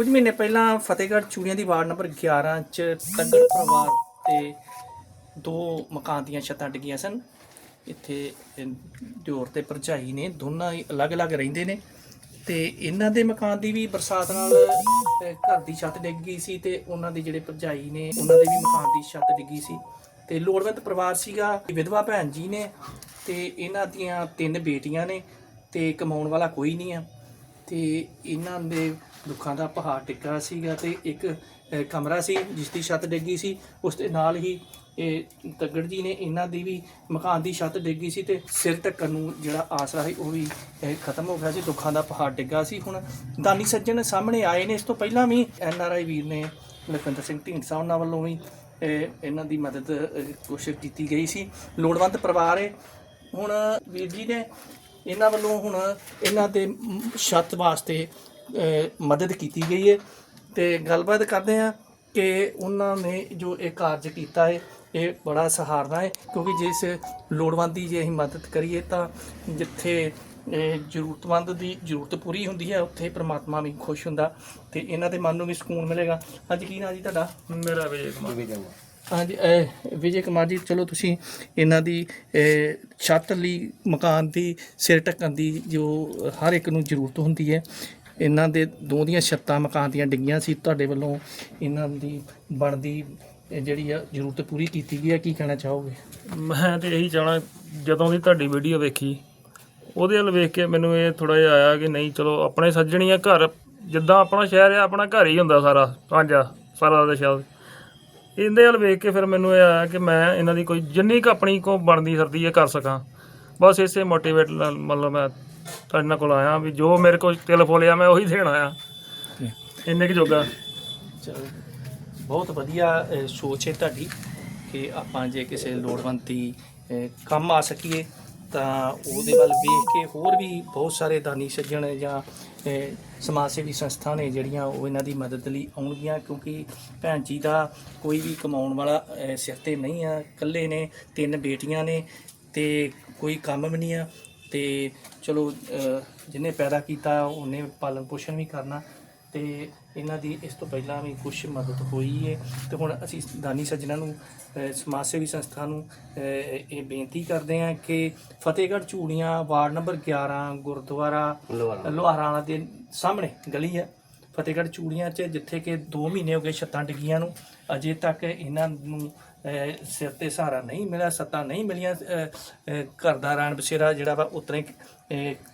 ਕੁਝ ਮਹੀਨੇ ਪਹਿਲਾਂ ਫਤਿਹਗੜ੍ਹ ਚੂੜੀਆਂ ਦੀ ਵਾਰਡ ਨੰਬਰ 11 ਚ ਤੱਗੜ ਪਰਿਵਾਰ ਤੇ ਦੋ ਮਕਾਨ ਦੀਆਂ ਛੱਤਾਂ ਡਿੱਗੀਆਂ ਸਨ। ਇੱਥੇ ਦਿਓਰ ਤੇ ਭਰਜਾਈ ਨੇ ਦੋਨਾਂ ਹੀ ਅਲੱਗ-ਅਲੱਗ ਰਹਿੰਦੇ ਨੇ ਤੇ ਇਹਨਾਂ ਦੇ ਮਕਾਨ ਦੀ ਵੀ ਬਰਸਾਤ ਨਾਲ ਘਰ ਦੀ ਛੱਤ ਡਿੱਗ ਗਈ ਸੀ ਤੇ ਉਹਨਾਂ ਦੇ ਜਿਹੜੇ ਭਰਜਾਈ ਨੇ ਉਹਨਾਂ ਦੇ ਵੀ ਮਕਾਨ ਦੀ ਛੱਤ ਡਿੱਗੀ ਸੀ। ਤੇ ਲੋੜਵੰਦ ਪਰਿਵਾਰ ਸੀਗਾ ਵਿਧਵਾ ਭੈਣ ਜੀ ਨੇ ਤੇ ਇਹਨਾਂ ਦੀਆਂ ਤਿੰਨ ਬੇਟੀਆਂ ਨੇ ਤੇ ਕਮਾਉਣ ਵਾਲਾ ਕੋਈ ਨਹੀਂ ਆ। ਤੇ ਇਹਨਾਂ ਦੇ ਦੁੱਖਾਂ ਦਾ ਪਹਾੜ ਟਿੱਕਾ ਸੀਗਾ ਤੇ ਇੱਕ ਕਮਰਾ ਸੀ, ਜਿਸ ਦੀ ਛੱਤ ਡਿੱਗੀ ਸੀ। ਉਸ ਦੇ ਨਾਲ ਹੀ, ਇਹ ਤੱਗੜ ਜੀ ਨੇ ਇਹਨਾਂ ਦੀ ਵੀ ਮਕਾਨ ਦੀ ਛੱਤ ਡਿੱਗੀ ਸੀ ਤੇ ਸਿਰ ਢੱਕਣ ਨੂੰ ਜਿਹੜਾ ਆਸਰਾ ਸੀ, ਉਹ ਵੀ ਖਤਮ ਹੋ ਗਿਆ ਸੀ। ਦੁੱਖਾਂ ਦਾ ਪਹਾੜ ਡਿੱਗਾ ਸੀ। ਹੁਣ ਦਾਨੀ ਸੱਜਣ ਸਾਹਮਣੇ ਆਏ ਨੇ। ਇਸ ਤੋਂ ਪਹਿਲਾਂ ਵੀ ਐਨ ਆਰ ਆਈ ਵੀਰ ਨੇ ਲਖਵਿੰਦਰ ਸਿੰਘ ਢੀਂਡਸਾ ਉਹਨਾਂ ਵੱਲੋਂ ਵੀ ਇਹਨਾਂ ਦੀ ਮਦਦ ਕੋਸ਼ਿਸ਼ ਕੀਤੀ ਗਈ ਸੀ। ਲੋੜਵੰਦ ਪਰਿਵਾਰ ਹੈ। ਹੁਣ ਵੀਰ ਜੀ ਨੇ ਇਹਨਾਂ ਵੱਲੋਂ ਹੁਣ ਇਹਨਾਂ ਦੇ ਛੱਤ ਵਾਸਤੇ ਮਦਦ ਕੀਤੀ ਗਈ ਹੈ ਤੇ ਗੱਲਬਾਤ ਕਰਦੇ ਆ ਕਿ ਉਹਨਾਂ ਨੇ ਜੋ ਇਹ ਕਾਰਜ ਕੀਤਾ ਹੈ ਇਹ ਬੜਾ ਸਹਾਰਨਾ ਹੈ ਕਿਉਂਕਿ ਜਿਸ ਲੋੜਵੰਦ ਦੀ ਜੇ ਅਸੀਂ ਮਦਦ ਕਰੀਏ ਤਾਂ ਜਿੱਥੇ ਇਹ ਜ਼ਰੂਰਤਮੰਦ ਦੀ ਜ਼ਰੂਰਤ ਪੂਰੀ ਹੁੰਦੀ ਹੈ ਉੱਥੇ ਪ੍ਰਮਾਤਮਾ ਵੀ ਖੁਸ਼ ਹੁੰਦਾ। ਤੇ ਇਹਨਾਂ ਦੇ ਮਨ ਨੂੰ ਵੀ ਸਕੂਨ ਮਿਲੇਗਾ। ਅੱਜ ਕੀ ਨਾਂ ਜੀ ਤੁਹਾਡਾ? ਮੇਰਾ ਵਿਜੇ ਕੁਮਾਰ। ਹਾਂਜੀ ਵਿਜੇ ਕੁਮਾਰ ਜੀ ਚਲੋ ਤੁਸੀਂ ਇਹਨਾਂ ਦੀ ਛੱਤ ਲਈ ਮਕਾਨ ਦੀ ਸਿਰ ਢੱਕਣ ਦੀ ਜੋ ਹਰ ਇੱਕ ਨੂੰ ਜ਼ਰੂਰਤ ਹੁੰਦੀ ਹੈ। ਇਹਨਾਂ ਦੇ ਦੋ ਦੀਆਂ ਛੱਤਾਂ, ਮਕਾਨ ਦੀਆਂ ਡਿੱਗੀਆਂ ਸੀ। ਤੁਹਾਡੇ ਵੱਲੋਂ ਇਹਨਾਂ ਦੀ ਬਣਦੀ ਇਹ ਜਿਹੜੀ ਆ ਜ਼ਰੂਰਤ ਪੂਰੀ ਕੀਤੀ ਗਈ ਹੈ ਕੀ ਕਹਿਣਾ ਚਾਹੋਗੇ? ਮੈਂ ਤੇ ਇਹੀ ਚਾਹਣਾ, ਜਦੋਂ ਦੀ ਤੁਹਾਡੀ ਵੀਡੀਓ ਵੇਖੀ, ਉਹਦੇ ਵੱਲ ਵੇਖ ਕੇ ਮੈਨੂੰ ਇਹ ਥੋੜਾ ਜਿਹਾ ਆਇਆ ਕਿ ਨਹੀਂ, ਚਲੋ ਆਪਣੇ ਸੱਜਣੀ ਆ ਘਰ, ਜਿੱਦਾਂ ਆਪਣਾ ਸ਼ਹਿਰ ਆ, ਆਪਣਾ ਘਰ ਹੀ ਹੁੰਦਾ ਸਾਰਾ, ਸਾਂਝਾ, ਸਾਰਾ ਦਾ ਸ਼ਹਿਰ। ਇਹਦੇ ਵੱਲ ਵੇਖ ਕੇ ਫਿਰ ਮੈਨੂੰ ਇਹ ਆਇਆ ਕਿ ਮੈਂ ਇਹਨਾਂ ਦੀ ਕੋਈ ਜਿੰਨੀ ਕੁ ਆਪਣੀ ਕੋ ਬਣਦੀ ਸਰਦੀ ਹੈ ਕਰ ਸਕਾਂ। ਬਸ ਇਸੇ ਮੋਟੀਵੇਟ ਮਤਲਬ ਮੈਂ ਤੁਹਾਡੇ ਨਾਲ ਕੋਲ ਆਇਆ ਵੀ ਜੋ ਮੇਰੇ ਕੋਲ ਤਿਲ ਫੁੱਲਿਆ ਮੈਂ ਉਹੀ ਦੇਣ ਆਇਆ। ਇੰਨੇ ਕੁ ਜੋਗਾ। ਚਲੋ ਬਹੁਤ ਵਧੀਆ ਸੋਚ ਹੈ ਤੁਹਾਡੀ ਕਿ ਆਪਾਂ ਜੇ ਕਿਸੇ ਲੋੜਵੰਦ ਦੀ ਕੰਮ ਆ ਸਕੀਏ ਤਾਂ ਉਹਦੇ ਵੱਲ ਵੇਖ ਕੇ ਹੋਰ ਵੀ ਬਹੁਤ ਸਾਰੇ ਦਾਨੀ ਸੱਜਣ ਜਾਂ ਸਮਾਜ ਸੇਵੀ ਸੰਸਥਾ ਨੇ ਜਿਹੜੀਆਂ ਉਹ ਇਹਨਾਂ ਦੀ ਮਦਦ ਲਈ ਆਉਣਗੀਆਂ ਕਿਉਂਕਿ ਭੈਣ ਜੀ ਦਾ ਕੋਈ ਵੀ ਕਮਾਉਣ ਵਾਲਾ ਸਿਰ ਤੇ ਨਹੀਂ ਆ ਇਕੱਲੇ ਨੇ ਤਿੰਨ ਬੇਟੀਆਂ ਨੇ ਤੇ ਕੋਈ ਕੰਮ ਵੀ ਨਹੀਂ ਆ। ਤੇ ਚਲੋ ਜਿਹਨੇ ਪੈਦਾ ਕੀਤਾ ਉਹਨੇ ਪਾਲਣ ਪੋਸ਼ਣ ਵੀ ਕਰਨਾ। ਤੇ ਇਹਨਾਂ ਦੀ ਇਸ ਤੋਂ ਪਹਿਲਾਂ ਵੀ ਕੁਝ ਮਦਦ ਹੋਈ ਹੈ ਤੇ ਹੁਣ ਅਸੀਂ ਦਾਨੀ ਸੱਜਣਾ ਨੂੰ ਸਮਾਜ ਸੇਵੀ ਸੰਸਥਾ ਨੂੰ ਇਹ ਬੇਨਤੀ ਕਰਦੇ ਹਾਂ ਕਿ ਫਤਿਹਗੜ੍ਹ ਚੂੜੀਆਂ ਵਾਰਡ ਨੰਬਰ 11 ਗੁਰਦੁਆਰਾ ਲੋਹਾਰਾਂ ਦੇ ਸਾਹਮਣੇ ਗਲੀ ਹੈ ਫਤਿਹਗੜ੍ਹ ਚੂੜੀਆਂ 'ਚ ਜਿੱਥੇ ਕਿ 2 ਮਹੀਨੇ ਹੋ ਗਏ ਛੱਤਾਂ ਡਿੱਗੀਆਂ ਨੂੰ ਅਜੇ ਤੱਕ ਇਹਨਾਂ ਨੂੰ ਸਿਰ ਤੇ ਸਹਾਰਾ ਨਹੀਂ ਮਿਲਿਆ ਸੱਤਾਂ ਨਹੀਂ ਮਿਲੀਆਂ ਘਰ ਦਾ ਰਾਣ ਬਸੇਰਾ ਜਿਹੜਾ ਵਾ ਉਤਰੇ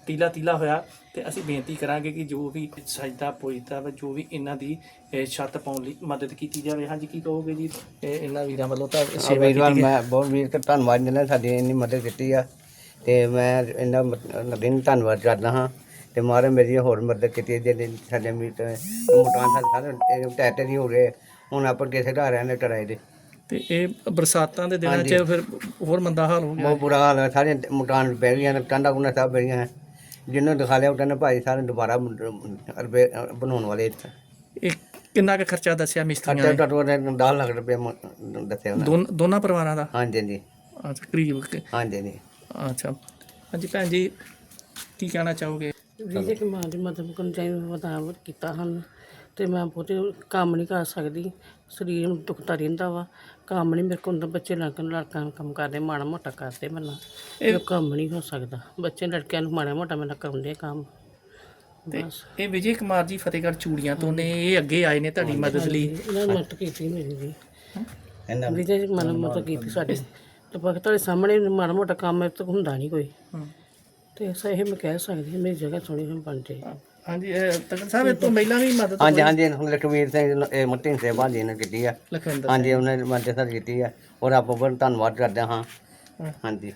ਤੀਲਾ ਤੀਲਾ ਹੋਇਆ ਤੇ ਅਸੀਂ ਬੇਨਤੀ ਕਰਾਂਗੇ ਕਿ ਜੋ ਵੀ ਸਜਦਾ ਪੁੱਜਦਾ ਵਾ ਜੋ ਵੀ ਇਹਨਾਂ ਦੀ ਛੱਤ ਪਾਉਣ ਲਈ ਮਦਦ ਕੀਤੀ ਜਾਵੇ। ਹਾਂਜੀ ਕੀ ਕਹੋਗੇ ਜੀ? ਇਹ ਇਹਨਾਂ ਵੀਰਾਂ ਵੱਲੋਂ ਤਾਂ ਸੇਵਾ ਗਈ। ਮੈਂ ਬਹੁਤ ਵੀਰ ਦਾ ਧੰਨਵਾਦ ਜਿਹਨਾਂ ਨੇ ਸਾਡੀ ਇੰਨੀ ਮਦਦ ਕੀਤੀ ਆ ਤੇ ਮੈਂ ਇਹਨਾਂ ਦਿਨ ਧੰਨਵਾਦ ਕਰਦਾ ਹਾਂ। ਤੇ ਮਾਰੇ ਮੇਰੀ ਹੋਰ ਮਦਦ ਕੀਤੀ ਹੈ, ਜਿਹੜੇ ਸਾਡੇ ਮੀਟ ਮਕਾਨ ਸਾਡੇ ਸਾਰੇ ਟੈਟੇ ਦੀ ਹੋ ਗਏ ਹੁਣ ਆਪਾਂ ਕਿਸੇ ਦਾ ਰਹਿਣ ਦੇ ਟਰਾਏ ਦੇ। ਤੇ ਇਹ ਬਰਸਾਤਾਂ ਦੇ ਦਿਨਾਂ 'ਚ। ਫਿਰ ਹੋਰ ਮੰਦਾ ਹਾਲ ਹੋ ਗਿਆ। ਬਹੁਤ ਬੁਰਾ ਹਾਲ ਹੈ ਸਾਰੇ ਮਕਾਨ ਪੈ ਗਈਆਂ ਨੇ ਕੰਡਾ ਕੁੰਡਾ ਸਭ ਗਈਆਂ ਜਿਹਨੂੰ ਦਿਖਾ ਲਿਆ ਉਹ ਕਹਿੰਦੇ ਭਾਈ ਸਾਰੇ ਦੁਬਾਰਾ ਬਣਾਉਣ ਵਾਲੇ ਇੱਥੇ। ਇਹ ਕਿੰਨਾ ਕੁ ਖਰਚਾ ਦੱਸਿਆ ਮਿਸਤਰੀਆਂ ਖਰਚਾ ਨੇ? ਟੱਟੂ ਨੇ 10 ਲੱਖ ਰੁਪਏ ਦੱਸਿਆ ਉਹਨਾਂ ਨੇ। ਦੋਨ- ਪਰਿਵਾਰਾਂ ਦਾ? ਹਾਂਜੀ ਹਾਂਜੀ। ਅੱਛਾ ਕਰੀਬ। ਹਾਂਜੀ ਹਾਂਜੀ। ਅੱਛਾ। ਹਾਂਜੀ ਭੈਣ ਜੀ ਕੀ ਕਹਿਣਾ ਚਾਹੋਗੇ? ਵਿਜੇ ਕੁਮਾਰ ਦੀ ਮਦਦ ਕਰਨ ਚਾਹੀਦਾ ਬਤਾਵ ਕੀਤਾ ਹਨ। ਤੇ ਮੈਂ ਬਹੁਤੇ ਕੰਮ ਨਹੀਂ ਕਰ ਸਕਦੀ। ਸਰੀਰ ਨੂੰ ਦੁਖਦਾ ਰਹਿੰਦਾ ਵਾ। ਕੰਮ ਨਹੀਂ ਮੇਰੇ ਕੋਲ ਹੁੰਦਾ। ਬੱਚੇ ਲੜਕਣ ਲੜਕਾਂ ਨੂੰ ਕੰਮ ਕਰਦੇ ਮਾੜਾ ਮੋਟਾ ਕਰਦੇ ਮੈਨਾਂ ਇਹ ਕੰਮ ਨਹੀਂ ਹੋ ਸਕਦਾ। ਬੱਚੇ ਲੜਕਿਆਂ ਨੂੰ ਮਾੜਾ ਮੋਟਾ ਮੈਨਾਂ ਕਰਾਉਂਦੇ ਕੰਮ। ਤੇ ਬਸ। ਇਹ ਵਿਜੇ ਕੁਮਾਰ ਜੀ ਫਤਿਹਗੜ੍ਹ ਚੂੜੀਆਂ ਤੋਂ ਨੇ। ਇਹ ਅੱਗੇ ਆਏ ਨੇ ਤੁਹਾਡੀ ਮਦਦ ਲਈ। ਇਹਨਾਂ ਨੇ ਮਦਦ ਕੀਤੀ ਮੇਰੀ ਵੀ। ਇਹਨਾਂ ਨੇ ਵਿਜੇ ਜੀ ਮਨ ਮਦਦ ਕੀਤੀ ਸਾਡੇ। ਤੇ ਬਾਕੀ ਤੁਹਾਡੇ ਸਾਹਮਣੇ ਮਾੜਾ ਮੋਟਾ ਕੰਮ ਮੇਰੇ ਤੋਂ ਹੁੰਦਾ ਨਹੀਂ ਕੋਈ। ਤੇ ਐਸਾ ਇਹ ਮੈਂ ਕਹਿ ਸਕਦੀ ਹਾਂ, ਮੇਰੀ ਜਗ੍ਹਾ ਥੋੜੀ ਜਿਹੀ ਬਣ ਜਾਏ। ਹਾਂਜੀ ਇਹ ਤਖਤ ਸਾਹਿਬ ਇਹ ਤੋਂ ਪਹਿਲਾਂ ਵੀ ਮਦਦ ਹਾਂਜੀ ਹਾਂਜੀ ਹੁਣ ਲਖਵੀਰ ਸਿੰਘ ਇਹ ਮੱਤੀ ਸੇਵਾ ਜੀ ਨੇ ਕੀਤੀ ਆ। ਲਖਵਿੰਦਰ ਹਾਂਜੀ ਉਹਨੇ ਮਦਦ ਕੀਤੀ ਆ ਔਰ ਆਪਾਂ ਬਹੁਤ ਧੰਨਵਾਦ ਕਰਦੇ ਹਾਂ। ਹਾਂਜੀ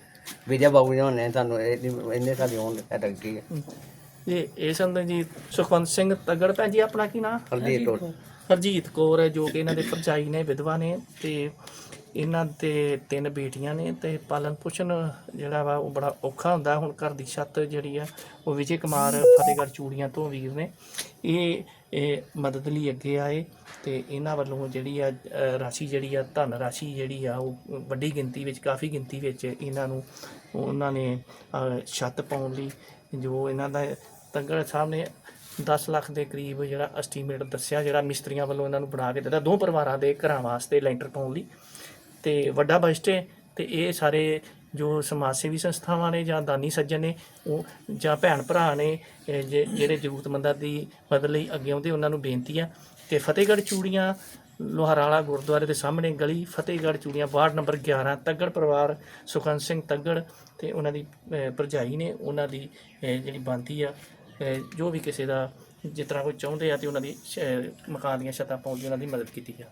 ਵਿਜੇ ਬਾਬੂ ਜੀ ਨੇ ਸਾਨੂੰ ਇੰਨੇ ਸਾਡੀ ਹੋਣ ਅਟਕ ਗਈ ਹੈ। ਇਹ ਇਹ ਸੰਤ ਜੀ ਸੁਖਵੰਤ ਸਿੰਘ ਤਗੜ ਭੈਣ ਜੀ ਆਪਣਾ ਕੀ ਨਾਮ ਹਰਦੀਪ ਤੋੜ ਹਰਜੀਤ ਕੌਰ ਹੈ ਜੋ ਕਿ ਇਹਨਾਂ ਦੇ ਭਰਜਾਈ ਨੇ ਵਿਧਵਾ ਨੇ ਤੇ ਇਹਨਾਂ ਦੇ ਤਿੰਨ ਬੇਟੀਆਂ ਨੇ ਤੇ ਪਾਲਣ ਪੋਸ਼ਣ ਜਿਹੜਾ ਵਾ ਉਹ ਬੜਾ ਔਖਾ ਹੁੰਦਾ। ਹੁਣ ਘਰ ਦੀ ਛੱਤ ਜਿਹੜੀ ਆ, ਉਹ ਵਿਜੇ ਕੁਮਾਰ ਫਤਿਹਗੜ੍ਹ ਚੂੜੀਆਂ ਤੋਂ ਵੀਰ ਨੇ। ਇਹ ਇਹ ਮਦਦ ਲਈ ਅੱਗੇ ਆਏ ਤੇ ਇਹਨਾਂ ਵੱਲੋਂ ਜਿਹੜੀ ਆ ਰਾਸ਼ੀ ਜਿਹੜੀ ਆ, ਧਨ ਰਾਸ਼ੀ ਜਿਹੜੀ ਆ, ਉਹ ਵੱਡੀ ਗਿਣਤੀ ਵਿੱਚ, ਕਾਫੀ ਗਿਣਤੀ ਵਿੱਚ ਇਹਨਾਂ ਨੂੰ, ਉਹਨਾਂ ਨੇ ਛੱਤ ਪਾਉਣ ਲਈ ਜੋ ਇਹਨਾਂ ਦਾ ਤੰਗੜ ਸਾਹਿਬ ਨੇ 10 ਲੱਖ ਦੇ ਕਰੀਬ ਜਿਹੜਾ ਐਸਟੀਮੇਟ ਦੱਸਿਆ, ਜਿਹੜਾ ਮਿਸਤਰੀਆਂ ਵੱਲੋਂ ਇਹਨਾਂ ਨੂੰ ਬਣਾ ਕੇ ਦਿੱਤਾ। ਦੋ ਪਰਿਵਾਰਾਂ ਦੇ ਘਰਾਂ ਵਾਸਤੇ ਲੈਂਟਰ ਪਾਉਣ ਲਈ। ਤੇ ਵੱਡਾ ਬਜਟ ਹੈ ਤੇ ਇਹ ਸਾਰੇ ਜੋ ਸਮਾਜ ਸੇਵੀ ਸੰਸਥਾਵਾਂ ਨੇ ਜਾਂ ਦਾਨੀ ਸੱਜਣ ਨੇ ਉਹ ਜਾਂ ਭੈਣ ਭਰਾ ਨੇ ਇਹ ਜੇ- ਜਿਹੜੇ ਜ਼ਰੂਰਤਮੰਦਾਂ ਦੀ ਮਦਦ ਲਈ ਅੱਗੇ ਆਉਂਦੇ ਉਹਨਾਂ ਨੂੰ ਬੇਨਤੀ ਆ। ਕਿ ਫਤਿਹਗੜ੍ਹ ਚੂੜੀਆਂ ਲੋਹਾਰਾਲਾ ਗੁਰਦੁਆਰੇ ਦੇ ਸਾਹਮਣੇ ਗਲੀ ਫਤਿਹਗੜ੍ਹ ਚੂੜੀਆਂ ਵਾਰਡ ਨੰਬਰ 11 ਤੱਗੜ ਪਰਿਵਾਰ ਸੁਖਨ ਸਿੰਘ ਤੱਗੜ ਤੇ ਉਹਨਾਂ ਦੀ ਅਹ, ਭਰਜਾਈ ਨੇ ਉਹਨਾਂ ਦੀ ਅਹ, ਜਿਹੜੀ ਬੰਦੀ ਆ ਅਹ, ਜੋ ਵੀ ਕਿਸੇ ਦਾ ਜਿਸ ਤਰ੍ਹਾਂ ਕੋਈ ਚਾਹੁੰਦੇ ਆ ਤੇ ਉਹਨਾਂ ਦੀ ਸ਼- ਮਕਾਨ ਦੀਆਂ ਛੱਤਾਂ ਪਾਉਣ ਦੀ ਉਹਨਾਂ ਦੀ ਮਦਦ ਕੀਤੀ ਆ।